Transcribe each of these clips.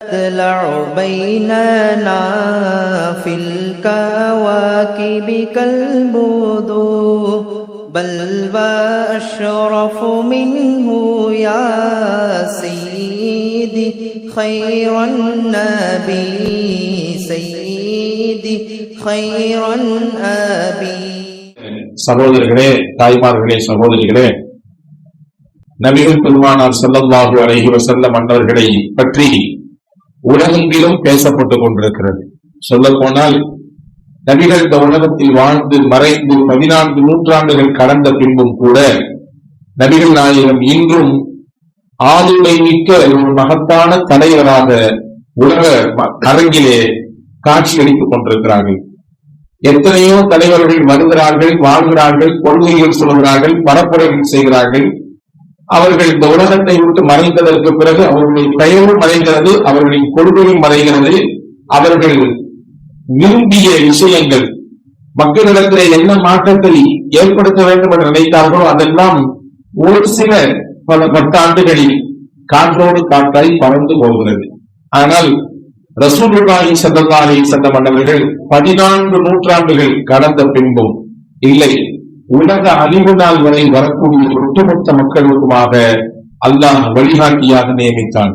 تطلع بيننا في الكواكب كالبدور بل وأشرف منه يا سيدي خير النبي سيدي خير الأبي சகோதரர்களே தாய்மார்களே சகோதரிகளே நபிகள் பெருமானார் ஸல்லல்லாஹு அலைஹி வஸல்லம் அன்னவர்களை பற்றி உலகெங்கிலும் பேசப்பட்டுக் கொண்டிருக்கிறது. சொல்ல போனால் நபிகள் இந்த உலகத்தில் வாழ்ந்து மறைந்து பதினான்கு நூற்றாண்டுகள் கடந்த பின்பும் கூட நபிகள் நாயகம் இன்றும் ஆளுமை மிக்க ஒரு மகத்தான தலைவராக உலக ம- அரங்கிலே காட்சியளித்துக் கொண்டிருக்கிறார்கள். எத்தனையோ தலைவர்கள் வருகிறார்கள் வாழ்கிறார்கள் கொள்கைகள் சொல்கிறார்கள் பரப்புரைகள் செய்கிறார்கள். அவர்கள் இந்த உலகத்தை விட்டு மறைந்ததற்கு பிறகு அவர்களின் பெயரும் மறைகிறது அவர்களின் கொள்கையும் மறைகிறது. அவர்கள் விரும்பிய விஷயங்கள் மக்களிடத்திலே என்ன மாற்றத்தை ஏற்படுத்த வேண்டும் என்று நினைத்தார்களோ அதெல்லாம் ஒரு சில பல பத்தாண்டுகளில் காற்றோடு காற்றாய் பறந்து போகிறது. ஆனால் ரசூலுல்லாஹி ஸல்லல்லாஹு அலைஹி வஸல்லம் அவர்கள் பதினான்கு நூற்றாண்டுகள் கடந்த பின்பும் இல்லை உலக அழிவு நாள் வரை வரக்கூடிய ஒட்டுமொத்த மக்களுக்குமாக அல்லாஹ் வழிகாட்டியாக நியமித்தான்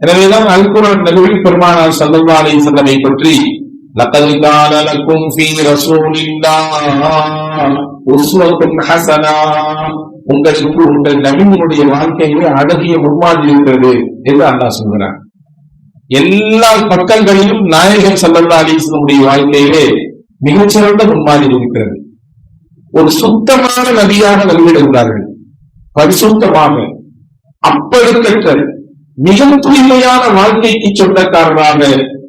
எனவேதான் அல்குரான் நபிகள் பெருமானார் ஸல்லல்லாஹு அலைஹி வஸல்லமை பற்றி لقد كان لكم في رسول الله أسوة حسنة உங்களுக்கு உங்கள் நபியினுடைய வாழ்க்கையிலே அழகிய முன்மாதிரி இருக்கிறது என்று அல்லாஹ் சொல்கிறார் எல்லா பக்கங்களிலும் நாயகன் சல்லல்லா அலிஸ்லமுடைய வாழ்க்கையிலே மிகச்சிறந்த முன்மாதிரி இருக்கிறது ஒரு சுத்தமான நதியாக நம்பிடுகிறார்கள் பரிசுத்தமாக. அப்பழுக்கற்ற மிக தூய்மையான வாழ்க்கைக்கு சொந்தக்காரராக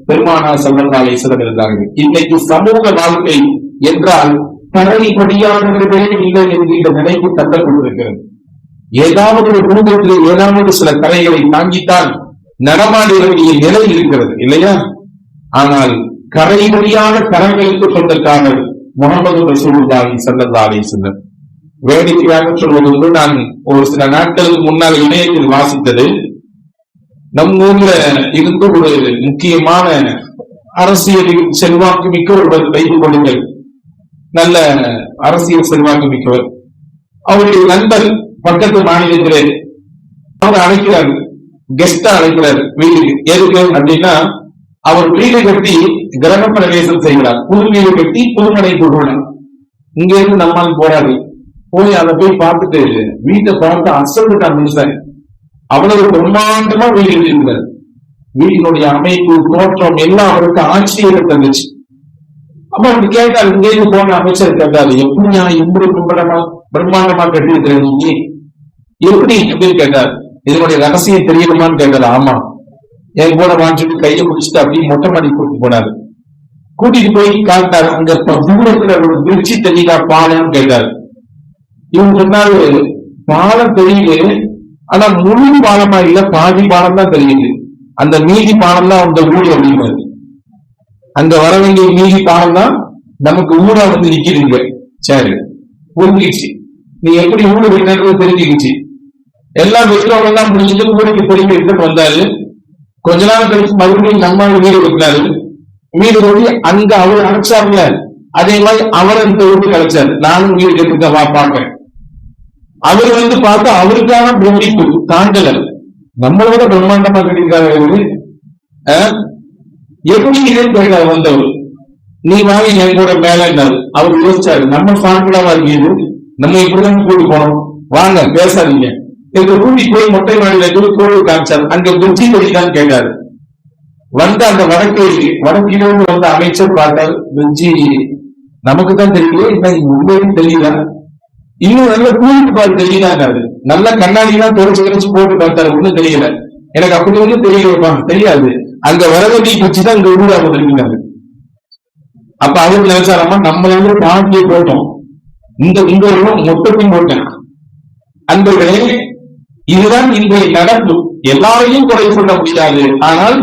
பெருமானா சல்லல்லா சிறந்திருந்தார்கள் இன்னைக்கு சமூக வாழ்க்கை என்றால் பழனிபடியானவர்களே இல்லை என்கின்ற நினைப்பு தள்ளப்பட்டிருக்கிறது ஏதாவது ஒரு குடும்பத்தில் ஏதாவது சில கரைகளை தாங்கித்தான் நடமாட வேண்டிய நிலை இருக்கிறது இல்லையா? ஆனால் கரைமொழியான கரங்களுக்கு சொந்தக்காரர் முகமது ரசூலுல்லாஹி ஸல்லல்லாஹு அலைஹி வஸல்லம் வேடிக்கையாக சொல்வது வந்து நான் ஒரு சில நாட்களுக்கு முன்னால் இணையத்தில் வாசித்தது நம் ஊர்ல இருந்து ஒரு முக்கியமான அரசியலில் செல்வாக்கு மிக்க ஒருவர் வைத்துக் கொள்ளுங்கள் நல்ல அரசியல் செல்வாக்கு மிக்கவர் அவருடைய நண்பர் பக்கத்து மாநிலத்திலே அவர் அழைக்கிறார் கெஸ்டா அழைக்கிறார் வீட்டுக்கு எதுக்கு அப்படின்னா அவர் வீடு கட்டி கிரக பிரவேசம் செய்கிறார். புது வீடு கட்டி புதுமனை போடுவார் இங்க இருந்து நம்மால் போறாரு. போய் அதை போய் பார்த்துட்டு வீட்டை பார்த்து அசல்விட்டார் மனுஷன். அவ்வளவு பிரம்மாண்டமா வீடு இருந்தார் வீட்டினுடைய அமைப்பு தோற்றம் எல்லாம் அவருக்கு ஆச்சரியத்தை தந்துச்சு. அப்ப அவர் கேட்டார் இங்கே போன அமைச்சர் கேட்டாரு. எப்படி நான் எப்படி பிரம்மாண்டமா பிரம்மாண்டமா கட்டியிருக்கிறேன் நீங்க? எப்படி? அப்படின்னு கேட்டார். இதனுடைய ரகசியம் தெரியணுமான்னு கேட்டாரு. ஆமா. என் கூட வாங்கிட்டு கையை பிடிச்சிட்டு அப்படியே மொட்டை மாடி கூட்டிட்டு போனாரு. கூட்டிட்டு போய் காட்டாரு. அங்க தூரத்துல ஒரு திருச்சி தெரியுதா? பாலம்னு கேட்டாரு. இவங்க சொன்னாரு பாலம் தெரியுது ஆனா முழு பாலமா இல்ல பாதி பாலம் தான் தெரியுது. அந்த மீதி பாலம் தான் அந்த ஊர் அப்படிங்கிறது அங்க வர வேண்டிய மீதி பாலம் தான் நமக்கு ஊரா வந்து நிக்கிறீங்க சரி புரிஞ்சிச்சு நீ எப்படி ஊரு விடுறது தெரிஞ்சுக்கிச்சு. எல்லாம் வெற்றோட எல்லாம் முடிஞ்சுட்டு ஊருக்கு திரும்பி எடுத்துட்டு வந்தாரு. கொஞ்ச நாள் கழிச்சு மறுபடியும் நம்ம வீடு கட்டினாரு வீடு கொண்டு அங்க அவர் அழைச்சாருல அதே மாதிரி அவர் அந்த ஊருக்கு அழைச்சாரு. நானும் வீடு கட்டுக்க வா பார்ப்பேன். அவர் வந்து பார்த்தா அவருக்கான பிரமிப்பு தாண்டல நம்மளோட பிரம்மாண்டமா கட்டியிருக்காரு ஆஹ்? எப்படி இதுன்னு கேட்டார் வந்தவர்? நீ வாங்கி என் கூட மேலன்னாரு அவர் யோசிச்சாரு நம்ம சாம்பிளா வாங்கியது நம்ம இப்படிதான் கூட்டு போனோம். வாங்க பேசாதீங்க. எங்க ரூபி போய் மொட்டை மாடியில இருந்து கோவில் காமிச்சார். அங்க குச்சி கொடிதான் கேட்டாரு. வந்த அந்த வடக்கு வடக்கிலிருந்து வந்த அமைச்சர் பார்த்தால் வெஞ்சி நமக்கு தான் தெரியல இன்னும் உண்மையும் தெரியல. இன்னும் நல்ல கூலிட்டு பார்த்து தெரியலாங்காரு நல்ல கண்ணாடி எல்லாம் தொடச்சு தொடச்சு போட்டு பார்த்தாரு. ஒண்ணும் தெரியல. எனக்கு அப்படி ஒண்ணும் தெரியலப்பா தெரியாது. அங்க வரவேண்டி குச்சி தான் இங்க ஊரா வந்துருக்காரு அப்ப அவர் நினைச்சாரம்மா நம்ம வந்து பாண்டியை போட்டோம் இந்த இந்த மொத்தத்தையும் போட்டேன். அன்பர்களே இதுதான் இன்றைய நடப்பு. எல்லாரையும் குறை சொல்ல முடியாது. ஆனால்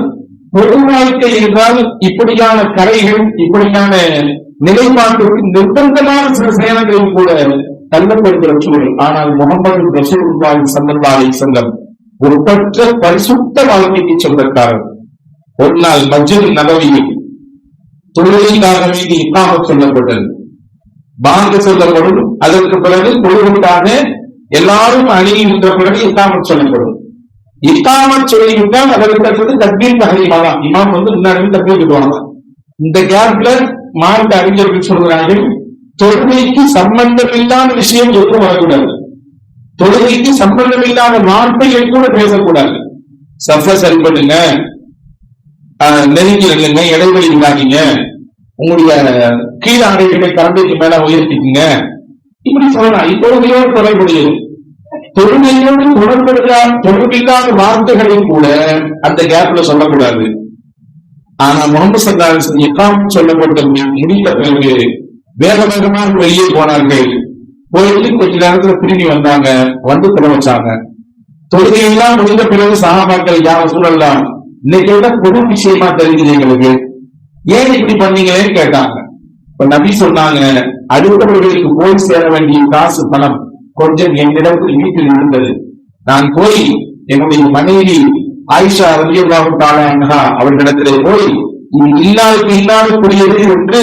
பொது வாழ்க்கை என்றால் இப்படியான கரைகள் இப்படியான நிலைப்பாட்டுக்கு நிர்பந்தமான சில சேனங்களும் கூட தள்ளப்படுகிற சூழல். ஆனால் முகமது ரசூலுல்லாஹி ஸல்லல்லாஹு அலைஹி ஒரு பற்ற பரிசுத்த வாழ்க்கைக்கு சொந்தக்காரர். ஒரு நாள் மஸ்ஜித் நபவியில் தொழுகைக்காக வேண்டி இக்காமத் சொல்லப்பட்டது. பாங்க சொல்லப்படும் அதற்கு பிறகு தொழுகைக்காக எல்லாரும் அணிகின்ற பிறகு இக்காமத் சொல்லப்படும். இக்காமத் சொல்லிவிட்டால் அதற்கு அடுத்தது தக்பீர் தகவல் தான் இமாம் வந்து முன்னாடி தக்பீர் விடுவாங்க இந்த கேப்ல மார்க்க அறிஞர்கள் சொல்கிறார்கள் தொழுகைக்கு சம்பந்தம் இல்லாத விஷயம் எதுவும் வரக்கூடாது. தொழுகைக்கு சம்பந்தம் இல்லாத வார்த்தைகள் கூட பேசக்கூடாது. சஃப சரி பண்ணுங்க ஆஹ் நெருங்கி நில்லுங்க இடைவெளி இல்லாதீங்க. உங்களுடைய கீழ அடைகளை கரண்டைக்கு மேல உயர்த்திக்குங்க. இப்படி சொல்லலாம் இப்பொழுதையோடு தொடர்புடையது தொழுமையோடு தொடர்புடைய தொடர்பில்லாத வார்த்தைகளையும் கூட அந்த கேப்ல சொல்லக்கூடாது. ஆனா முகமது சல்லாஸ் இக்காம் சொல்லப்பட்ட முடிந்த பிறகு வேக வேகமாக வெளியே போனார்கள். போயிட்டு கொஞ்ச நேரத்துல திரும்பி வந்தாங்க வந்து தொலை வச்சாங்க தொழுகையெல்லாம் முடிந்த பிறகு சகாபாக்கள் யாரும் சூழல்லாம் இன்னைக்கு விட பொது விஷயமா தெரிஞ்சது எங்களுக்கு? ஏன் இப்படி பண்ணீங்களேன்னு கேட்டாங்க. இப்ப நபி சொன்னாங்க அடுத்தவர்களுக்கு போய் சேர வேண்டிய காசு பணம் கொஞ்சம் என்னிடத்தில் வீட்டில் இருந்தது. நான் போய் என்னுடைய மனைவி ஆயிஷா ரலியல்லாஹு தஆலா அவர்களிடத்திலே போய் இது இல்லாதக்கூடியது என்று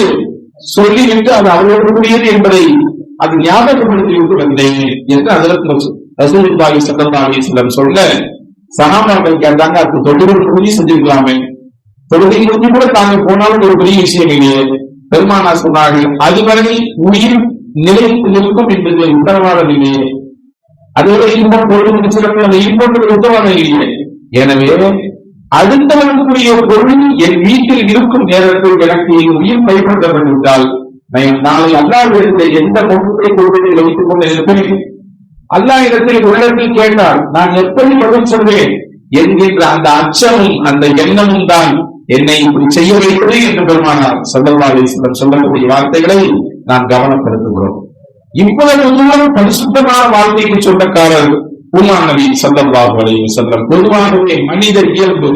சொல்லிவிட்டு அது அவர்களுக்குரியது என்பதை அது ஞாபகப்படுத்தி விட்டு வந்தேன் என்று அதற்கு ரசூலுல்லாஹி ஸல்லல்லாஹு அலைஹி வஸல்லம் சொல்ல சஹாபாக்கள் கேட்டாங்க அதுக்கு தொழுகை புரிஞ்சு செஞ்சிருக்கலாமே. தொழுகை முடிஞ்சு கூட தாங்க போனாலும் ஒரு பெரிய விஷயம் இல்லையே. பெருமானா சொன்னார்கள் அதுவரை உயிர் நிலைத்து நிற்கும் என்பது உத்தரவாதம் இல்லையே அதோட இன்பம் பொருள் சிறப்பு அந்த இன்பம் உத்தரவாதம் இல்லை. எனவே அடுத்தவனுக்குரிய பொருள் என் வீட்டில் இருக்கும் நேரத்தில் எனக்கு என் உயிர் கைப்பற்றப்பட்டு விட்டால் நாளை அல்லாவிடத்தில் எந்த பொருட்களை கொள்வதை வைத்துக் கொண்டு இருப்பேன் அல்லாஹ் இடத்தில் உள்ளத்தில் கேட்டால் நான் எப்படி பதில் சொல்வேன்? என்கின்ற அந்த அச்சமும் அந்த எண்ணமும் தான் என்னை இப்படி செய்ய வைப்பது என்று பெருமானார் சல்லல்லா அலிஸ்லம் சொல்லக்கூடிய வார்த்தைகளை நாம் கவனப்படுத்துகிறோம். இவ்வளவு தூரம் பரிசுத்தமான வாழ்க்கைக்கு சொந்தக்காரர் உமா நபி சல்லல்லாஹு அலைஹி வஸல்லம். பொதுவாகவே மனித இயல்பு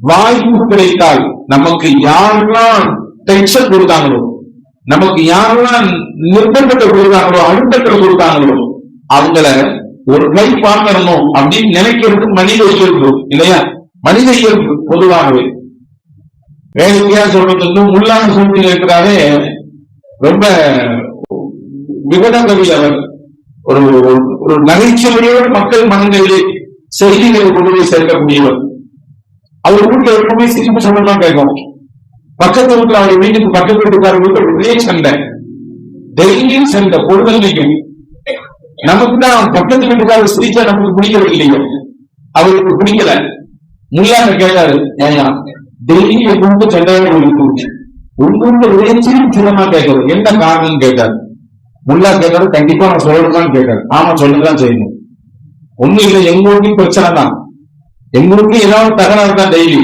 வாய்ப்பு கிடைத்தால் நமக்கு யாரெல்லாம் டென்ஷன் கொடுத்தாங்களோ நமக்கு யாரெல்லாம் நிர்பந்தத்தை கொடுத்தாங்களோ அழுத்தத்தை கொடுத்தாங்களோ அவங்கள ஒரு கை பார்க்கணும் அப்படின்னு நினைக்கிறது மனித இயல்பு இல்லையா? மனித இயல்பு பொதுவாகவே. வேடிக்கையா சொல்றது வந்து சூழ்நிலை இருக்கிறாரே ரொம்ப விகடகவி அவர் ஒரு ஒரு நகைச்சுவையோடு மக்கள் மனங்களிலே செய்திகளை கொண்டு போய் சேர்க்கக்கூடியவர். அவர் வீட்டுல எப்பவுமே சிரிப்பு சம்பந்தமா கேட்கும். பக்கத்து வீட்டுல அவர் வீட்டுக்கு பக்கத்து வீட்டுக்காரர் வீட்டுல ஒரே சண்டை. டெய்லியும் சண்டை பொழுதன்னைக்கும் நமக்கு தான் பக்கத்து வீட்டுக்காரர் சிரிச்சா நமக்கு பிடிக்கிறது இல்லையோ? அவருக்கு பிடிக்கல. முல்லாங்க கேட்டாரு ஏயா டெய்லி என் குடும்ப சண்டையாக இருக்கு உங்க ஊர்ல சின்னமா கேட்கறது என்ன காரணம் கேட்டாரு முல்லா கேட்கறது கண்டிப்பா நான் சொல்லணும்னு கேட்கறேன் ஆமா சொல்லதான் செய்யணும் ஒண்ணு இல்ல எங்களுக்கும் பிரச்சனை தான் எங்களுக்கும் ஏதாவது தகராறு தான் டெய்லி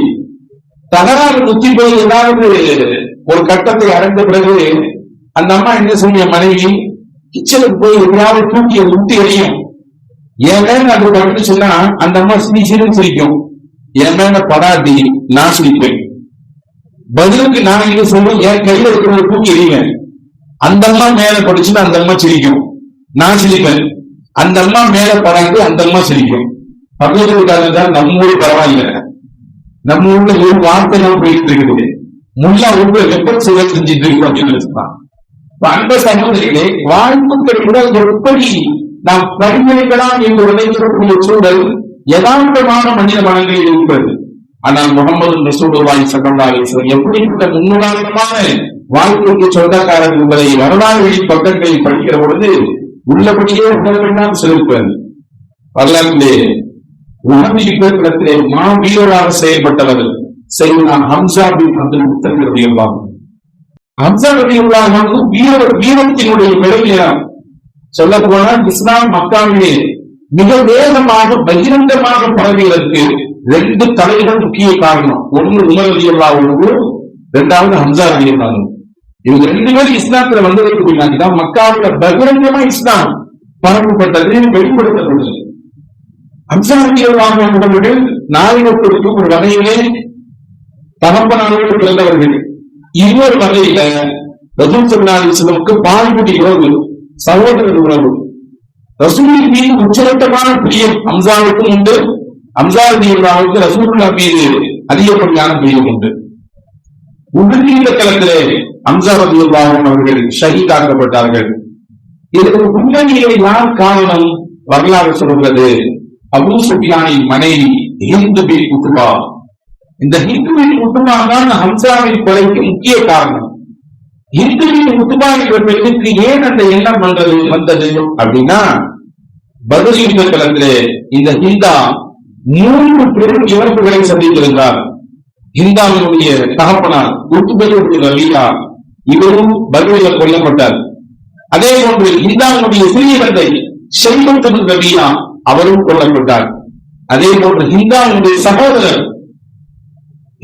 தகராறு குத்தி போய் ஏதாவது ஒரு கட்டத்தை அடைந்த பிறகு அந்த அம்மா என்ன செய்ய மனைவி கிச்சனுக்கு போய் எதையாவது தூக்கி அதை விட்டு எறியும் ஏன் மேல அது பட்டுச்சுன்னா அந்த அம்மா சிரி சிரின்னு சிரிக்கும் என் மேல படாட்டி நான் சிரிப்பேன். பதிலுக்கு நான் என்ன சொல்றேன் என் கையில இருக்கிறத தூக்கி எறிவேன் அந்த அம்மா மேல படிச்சுன்னா அந்த அம்மா சிரிக்கும். நான் சிரிப்பேன். அந்த அம்மா மேல படாது அந்த அம்மா சிரிக்கும். பக்கத்து வீட்டாளர் தான் நம்ம ஊர் பரவாயில்ல. நம்ம ஊர்ல ஒரு வார்த்தை எல்லாம் போயிட்டு இருக்குது. முல்லா ஊர்ல வெப்ப செயல் செஞ்சுட்டு இருக்கு அப்படின்னு வச்சுக்கலாம் அன்ப சகோதரிகளே வாழ்வுக்கள் கூட எப்படி நாம் பரிந்துரைக்கலாம் என்று நினைக்கக்கூடிய சூழல். யதார்த்தமான மனித மனங்களில் இருக்கிறது ஆனால் முகமது ரசூலுல்லாஹி ஸல்லல்லாஹு அலைஹி வஸல்லம் எப்படிப்பட்ட முன்னுதாரணமான வாழ்க்கைக்கு சொந்தக்காரர் என்பதை வரலாறு வழி பக்கங்களில் படிக்கிற பொழுது உள்ளபடியே உணர்வெல்லாம் செலுத்துவது. வரலாற்றிலே உணர்விலே மா வீரராக செயல்பட்டவர் செய்தா ஹம்சா பின் அப்துல் முத்தலிப் ரலியல்லாஹு ஹம்சா ரலியல்லாஹு அன்ஹு வீர வீரத்தினுடைய பெருமையா சொல்ல போனால் இஸ்லாம் மக்காவிலே மிக வேகமாக பகிரங்கமாக பரவியதற்கு ரெண்டு தலைகள் முக்கிய காரணம். ஒன்று உமர் ரலியல்லாஹு அன்ஹு இரண்டாவது ஹம்சா அலி அல்லா இவங்க ரெண்டு பேரும் இஸ்லாத்துல வந்ததற்கு பின்னாடி தான் மக்காவுல பகிரங்கமா இஸ்லாம் பரப்பப்பட்டது வெளிப்படுத்தப்பட்டது. அம்சாரிகள் வாங்குவவர்கள் நாயகத்திற்கும் ஒரு வகையிலே தகப்பனாரோடு பிறந்தவர்கள். இன்னொரு வகையில ரசூல் சல்லா அலிஸ்லமுக்கு பால்குடி உறவு சகோதரர் உறவு. ரசூலின் மீது உச்சரட்டமான பிரியம் அம்சாவுக்கும் உண்டு. அம்சாரதியுல்லாவுக்கு ரசூலுல்லா மீது அதிகப்படியான பிரியம் உண்டு. உறுதியுள்ள களத்திலே அம்சாரதியுல்லாஹன் அவர்கள் ஷஹீதாக்கப்பட்டார்கள். இதற்கு முன்னணியை யார் காரணம்? வரலாறு சொல்கிறது. அபு சுஃபியானின் மனைவி ஹிந்து பின் குட்டுபா இந்த ஹிந்து பின் உத்பா தான் ஹம்சாவின் கொலைக்கு முக்கிய காரணம். ஹிந்து பின் உத்பா ஏன் அந்த எண்ணம் வந்தது வந்தது அப்படின்னா பதில் யுத்த களத்திலே இந்த ஹிந்தா மூன்று பெரும் இழப்புகளை சந்தித்திருந்தார். ஹிந்தாவினுடைய தகப்பனார் உத்துபையுடைய ரவியா இவரும் பதிலில் கொல்லப்பட்டார். அதே போன்று ஹிந்தாவினுடைய சிறிய தந்தை செல்வத்தின் ரவியா அவரும் கொல்லப்பட்டார். அதே போன்று ஹிந்தாவினுடைய சகோதரர்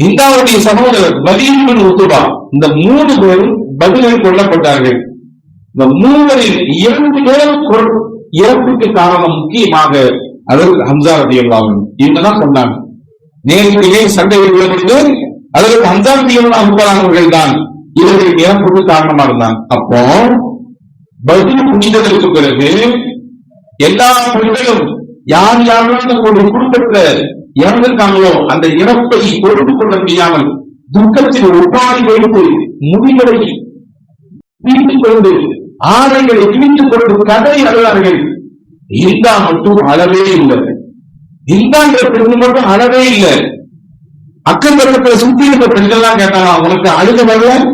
ஹிந்தாவுடைய சகோதரர் பதிலின் உத்துபா இந்த மூணு பேரும் பதிலில் கொல்லப்பட்டார்கள் இந்த மூவரில் இரண்டு பேர் இறப்புக்கு காரணம் முக்கியமாக அதற்கு ஹம்சா ரதி அல்லாவும் இவங்க சொன்னாங்க. நேரடியே சண்டை விடுவது அதற்கு ஹம்சா ரதி அல்லாஹர்கள் தான் இவர்கள் இறப்புக்கு காரணமா இருந்தாங்க. அப்போ பதில் புனிதத்திற்கு பிறகு எல்லா பெண்களும் யார் யாரெல்லாம் ஒரு குடும்பத்துல இறந்திருக்காங்களோ அந்த இறப்பை பொறுத்து கொள்ள முடியாமல் துக்கத்தில் உபாதி வைத்து முடிகளை பிடித்துக் கொண்டு ஆடைகளை கிழித்துக் கொண்டு கதை அழுவார்கள் இந்தா மட்டும் அளவே இல்லை. இந்தாங்கிற பெண்கள் மட்டும் அளவே இல்லை. அக்கம் பக்கத்துல சுத்தி இருக்க பெண்கள்லாம் கேட்டாங்க உனக்கு அழுக வரல?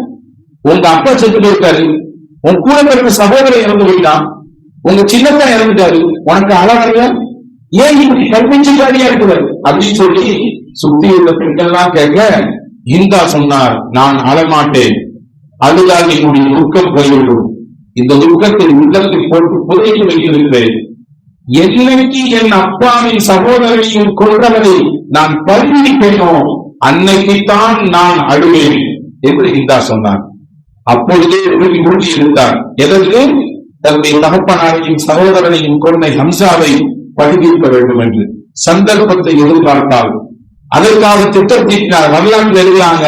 உங்க அப்பா செத்து போயிருக்காரு. உன் கூட பிறந்த சகோதரன் இறந்து போயிட்டான். உங்க சின்னப்பா இறந்துட்டாரு. உனக்கு அழ வரல? ஏன் இப்படி கல்விச்சுக்காரியா இருக்கிறார்? அப்படின்னு சொல்லி சுத்தி உள்ள பெண்கள்லாம் கேட்க இந்தா சொன்னார் நான் அழமாட்டேன். அழுதால் என்னுடைய துக்கம் போய்விடும். இந்த துக்கத்தை உள்ளத்தில் போட்டு புதைத்து வைத்திருக்கிறேன். என்னைக்கு என் அப்பாவின் சகோதரனையும் கொன்றவரை நான் பரிவிப்பேனோ அன்னைக்குத்தான் நான் அழுவேன் என்று இந்தா சொன்னான் அப்பொழுதே உறுதி மூழ்கி இருந்தார். எதற்கு? தன்னுடைய தகப்பனாரையும் சகோதரனையும் கொண்ட ஹம்சாவை படுவிக்க வேண்டும் என்று சந்தர்ப்பத்தை எதிர்பார்த்தால். அதற்காக திட்டம் தீட்டினார் வரலாற்று எழுதுறாங்க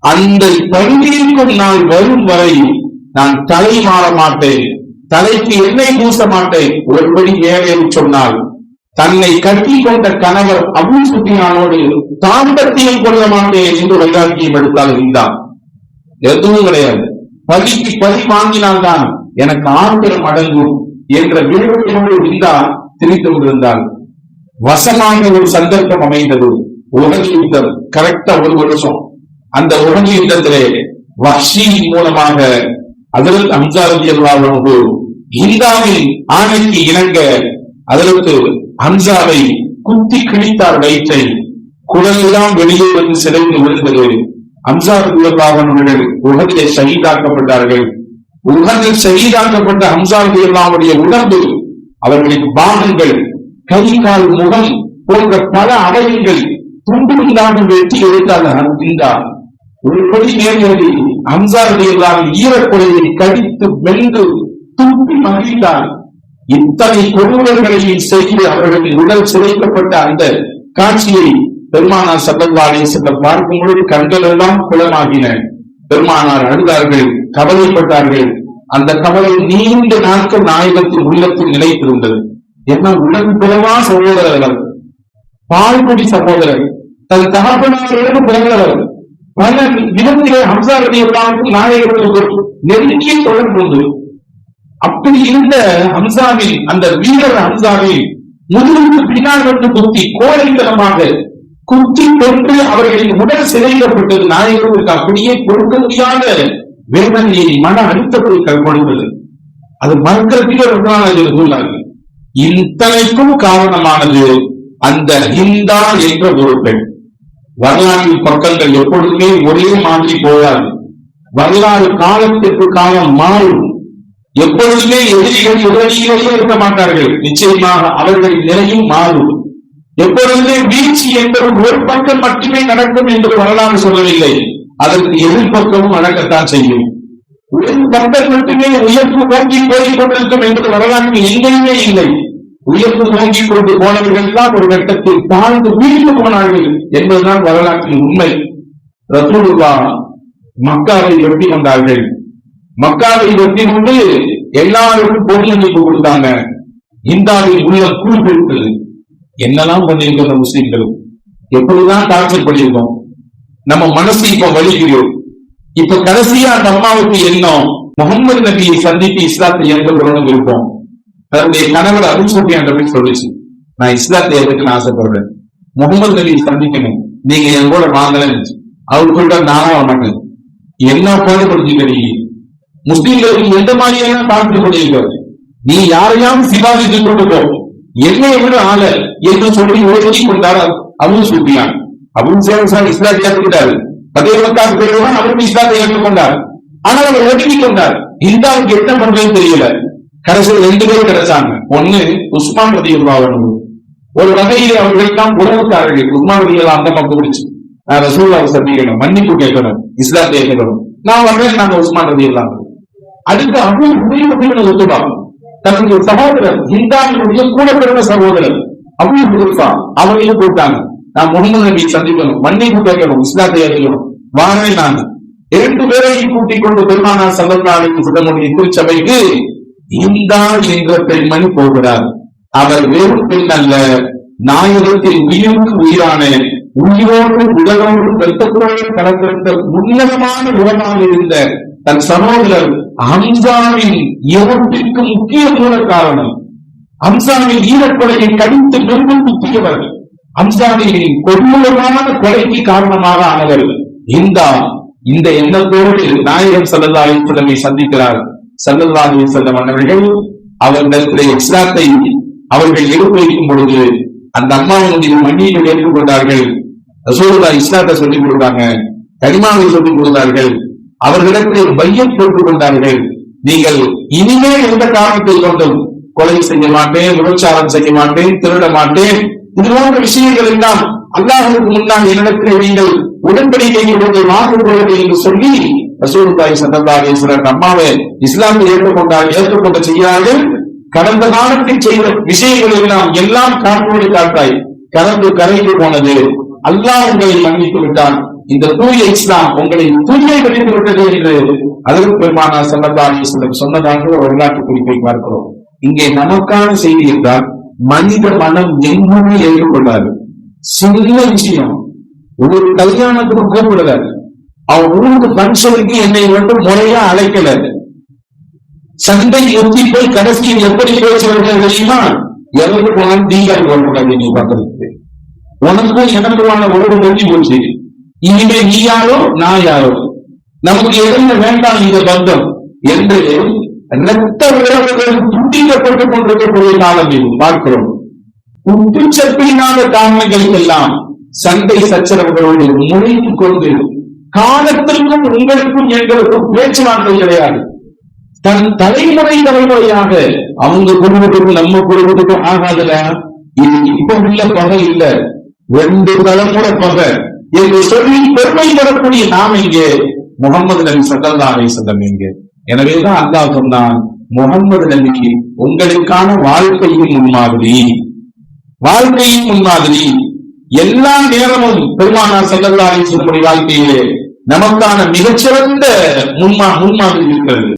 அந்த பண்டிகைக்கும் நான் வரும் வரை நான் தலை மாற மாட்டேன். தலைக்கு எண்ணெய் பூச மாட்டேன். ஒருபடி மேலே சொன்னால் தன்னை கட்டி கொண்ட கணவர் அபுல் சுத்தியானோடு தாம்பத்தியம் கொள்ள மாட்டேன் என்று வைராக்கியம் எடுத்தால் இருந்தான் எதுவும் கிடையாது. பதிக்கு பதி வாங்கினால்தான் எனக்கு ஆத்திரம் அடங்கும் என்ற விழுவையோடு இந்தா திரித்து கொண்டிருந்தாள். வசமான ஒரு சந்தர்ப்பம் அமைந்தது. உலக யுத்தம் கரெக்டா ஒரு வருஷம். அந்த உலக யுத்தத்திலே வஷி மூலமாக அதற்கு அம்சாரதி அல்லாவுக்கு இந்தாவின் ஆணைக்கு இணங்க அதற்கு அம்சாவை குத்தி கிழித்தார் வயிற்றை குடலெல்லாம் வெளியே வந்து சிதைந்து விழுந்தது. ஹம்சாரதி அல்லாவனுடைய உலகிலே சகிதாக்கப்பட்டார்கள் உலகில் சகிதாக்கப்பட்ட ஹம்சாரதி அல்லாவுடைய உடம்பு அவர்களின் பாகங்கள் கை கால் முகம் போன்ற பல அடையங்கள் துண்டு இல்லாமல் வெட்டி எடுத்தார் ஒரு கொடி நேர்வழி ஈரக்குறையை கடித்து வென்று துப்பி மகிழ்ந்தார். இத்தனை கொடூரங்களையும் செய்து அவர்களின் உடல் சிதைக்கப்பட்ட அந்த காட்சியை பெருமானார் சல்லல்லாலே சென்ற பார்க்கும் பொழுது கண்களெல்லாம் குளமாகின. பெருமானார் அழுதார்கள் கவலைப்பட்டார்கள். அந்த கவலை நீண்ட நாட்கள் நாயகத்தின் உள்ளத்தில் நிலைத்திருந்தது. என்ன உலகம் பிறவா சகோதரர்கள் பால்குடி சகோதரர். தன் தகப்பனாரோடு பிறந்தவர் பல விதத்திலே ஹம்சாரதி எல்லாருக்கும் நாயகர்களுக்கு ஒரு நெருங்கிய தொடர்பு உண்டு அப்படி இருந்த ஹம்சாவில் அந்த வீரர் ஹம்சாவில் முதுகுக்கு பின்னால் வந்து குத்தி கோழைத்தனமாக குத்தி கொண்டு அவர்களின் உடல் சிதைக்கப்பட்டது. நாயகர்களுக்கு அப்படியே கொடுக்க முடியாத வேதனையை மன அழுத்தத்தை கொடுத்தது அது மக்கள் ரொம்ப சொன்னார்கள் இத்தனைக்கும் காரணமானது அந்த ஹிந்தா என்ற ஒரு பெண். வரலாற்றின் பக்கங்கள் எப்பொழுதுமே ஒரே மாதிரி போகாது வரலாறு காலத்திற்கு காலம் மாறும். எப்பொழுதுமே எதிரிகள் உடனடியிலேயே இருக்க மாட்டார்கள். நிச்சயமாக அவர்களின் நிலையும் மாறும். எப்பொழுதுமே வீழ்ச்சி என்பது ஒரு பக்கம் மட்டுமே நடக்கும் என்று வரலாறு சொல்லவில்லை. அதற்கு எதிர்பக்கமும் நடக்கத்தான் செய்யும். ஒரு பக்கம் மட்டுமே உயர்வு நோக்கி போய் கொண்டிருக்கும் என்பது வரலாற்றில் எங்கேயுமே இல்லை. உயர்ந்து நோக்கி கொண்டு போனவர்கள் தான் ஒரு கட்டத்தில் தாழ்ந்து வீழ்ந்து போனார்கள் என்பதுதான் வரலாற்றின் உண்மை. ரசூலுல்லா மக்காவை வெட்டி கொண்டார்கள் மக்காவை வெட்டி கொண்டு எல்லாருக்கும் பொருள் அமைப்பு கொடுத்தாங்க. இந்தாவில் உள்ள கூழ் கொடுத்தது. என்னெல்லாம் பண்ணியிருக்கிற முஸ்லிம்களும்? எப்படிதான் டார்ச்சர் பண்ணியிருக்கோம்? நம்ம மனசு இப்ப வலிக்கிறோம் இப்ப கடைசியா அந்த அம்மாவுக்கு எண்ணம். முகமது நபியை சந்தித்து இஸ்லாத்தை ஏற்றுக்கொள்ளணும் இருப்போம்? தன்னுடைய கணவர் அருள் சுட்டியாண்ட போய் சொல்லிச்சு நான் இஸ்லாத்தை எதுக்குன்னு ஆசைப்படுறேன் முகமது நபியை சந்திக்கணும் நீங்க என் கூட வாங்கலன்னு அவரு சொல்லிட்டா நானும் வர மாட்டேன் என்ன பாடுபடுத்தீங்க நீங்க முஸ்லீம்களுக்கு எந்த மாதிரியான டார்ச்சர் நீ யாரையாவது சிபாதித்து கொண்டு போ என்னை விட ஆள என்று சொல்லி உலகி கொண்டார் அபு சுஃபியான். அபு சுஃபியான் இஸ்லாத்தை ஏற்றுக்கிட்டாரு அதே மக்கள் பேருதான் அவரும் இஸ்லாத்தை ஏற்றுக்கொண்டார். ஆனால் அவர் ஒதுக்கி கொண்டார். இந்த அவருக்கு என்ன பண்றதுன்னு தெரியல. கடைசியில் ரெண்டு பேரும் கிடைச்சாங்க. ஒண்ணு உஸ்மான் ரதி ஒரு வகையில் அவர்கள் தான் உறவுக்காரர்கள். உஸ்மான் ரதி அந்த பக்கம் பிடிச்சு நான் ரசூல்லாவை சந்திக்கணும் மன்னிப்பு கேட்கணும் இஸ்லாம் கேட்கணும் நான் வர்றேன் நாங்க உஸ்மான் ரதி அதுக்கு அவ்வளவு உதவி ஒத்துப்பாங்க தன்னுடைய சகோதரர் ஹிந்தாவினுடைய கூட பிறந்த சகோதரர் அபு ஹுதைஃபா அவரையும் கூப்பிட்டாங்க. நான் முகமது நபி சந்திக்கணும் மன்னிப்பு கேட்கணும் இஸ்லாத்தை ஏற்கணும் வாரே நான். இரண்டு பேரையும் கூட்டிக் கொண்டு பெருமானார் சல்லல்லாஹு சுடமுடைய திருச்சபைக்கு இந்தா என்ற பெண்மணி போகிறார் அவர் வெறும் பெண் அல்ல. நாயகத்தில் உயிருக்கு உயிரான உயிரோடு உடலோடு வெட்டத்தோடு கலந்திருந்த உன்னதமான உறவாக இருந்த தன் சகோதரர் அம்சாவின் இறப்பிற்கு முக்கிய மூல காரணம். அம்சாவின் ஈரக்கொலையை கடித்து பெருமை முக்கியவர் அம்சாவின் கொடூரமான கொலைக்கு காரணமாக ஆனவர். இந்தா இந்த எண்ணத்தோடு நாயகன் சல்லல்லா அலிஸ்லமை சந்திக்கிறார். சல்லல்லா செல்லம் அவர்கள் அவர்களிடத்தில் இஸ்லாத்தை அவர்கள் எடுத்து வைக்கும் பொழுது அந்த அம்மாவினுடைய மண்ணியில் ஏற்றுக்கொண்டார்கள் ரசூலுல்லா இஸ்லாத்தை சொல்லிக் கொடுத்தாங்க கரிமாவை சொல்லிக் கொடுத்தார்கள். அவர்களிடத்தில் பையன் போட்டுக் கொண்டார்கள். நீங்கள் இனிமேல் எந்த காரணத்தை கொண்டும் கொலை செய்ய மாட்டேன் விபச்சாரம் செய்ய மாட்டேன் திருட மாட்டேன் இது போன்ற விஷயங்கள் எல்லாம் அல்லாஹுக்கு முன்னால் என்னிடத்தில் நீங்கள் உடன்படிக்கைகளுடைய மாற்றுகிறது என்று சொல்லி ரசூலுல்லாஹி ஸல்லல்லாஹு அலைஹி வஸல்லம் இஸ்லாமில் இஸ்லாமை ஏற்றுக்கொண்டால் ஏற்றுக்கொண்ட செய்யார்கள் கடந்த காலத்தில் செய்த விஷயங்கள் எல்லாம் எல்லாம் காற்றோடு காட்டாய் கடந்து கரைந்து போனது. அல்லாஹ் உங்களை மன்னித்து விட்டான். இந்த தூய இஸ்லாம் உங்களை தூய்மை வெளித்து விட்டது என்று அதற்கு பெருமானா ஸல்லல்லாஹு அலைஹி சொன்னதாக வரலாற்று குறிப்பை பார்க்கிறோம். இங்கே நமக்கான செய்தி என்றால் மனித மனம் எங்குமே ஏற்றுக்கொள்ளாது. சிறிய விஷயம். ஒரு கல்யாணத்துக்கு கூப்பிடுறாரு அவன் ஊருக்கு பங்கனுக்கு என்னை மட்டும் முறையா அழைக்கல. சண்டை ஒத்தி போய் கடைசியில் எப்படி பேசுவார்கள் தெரியுமா? எனக்கு போனாலும் தீங்காய் போடக்கூடாது நீ பார்க்கறதுக்கு உனக்கும் எனக்குமான உறவு தெரிஞ்சு போச்சு. இனிமே நீ யாரோ நான் யாரோ? நமக்கு எதுவுமே வேண்டாம் இந்த பந்தம் என்று இரத்த உறவுகள் துண்டிக்கப்பட்டுக் கொண்டிருக்கக்கூடிய காலம் இது. பார்க்கிறோம். குத்துச்சப்பில்லாத காரணங்கள் எல்லாம் சண்டை சச்சரவுகளோடு முறைந்து கொண்டு காலத்திற்கும் உங்களுக்கும் எங்களுக்கும் பேச்சுவார்த்தை கிடையாது. தன் தலைமுறை தலைமுறையாக அவங்க குடும்பத்துக்கும் நம்ம குடும்பத்துக்கும் ஆகாதுல. இது இப்ப உள்ள பகை இல்ல. ரெண்டு தலைமுறை பகை. என்று சொல்லி பெருமை பெறக்கூடிய நாம் இங்கே முகமது நபி சல்லா அலை இங்கே எனவேதான் அல்லாஹ் சொன்னான் முகமது நபி உங்களுக்கான வாழ்க்கையின் முன்மாதிரி. வாழ்க்கையின் முன்மாதிரி. எல்லா நேரமும் பெருமானார் செல்லல்லா அலை வாழ்க்கையிலே நமக்கான மிகச்சிறந்த முன்மா முன்மாதிரி இருக்கிறது.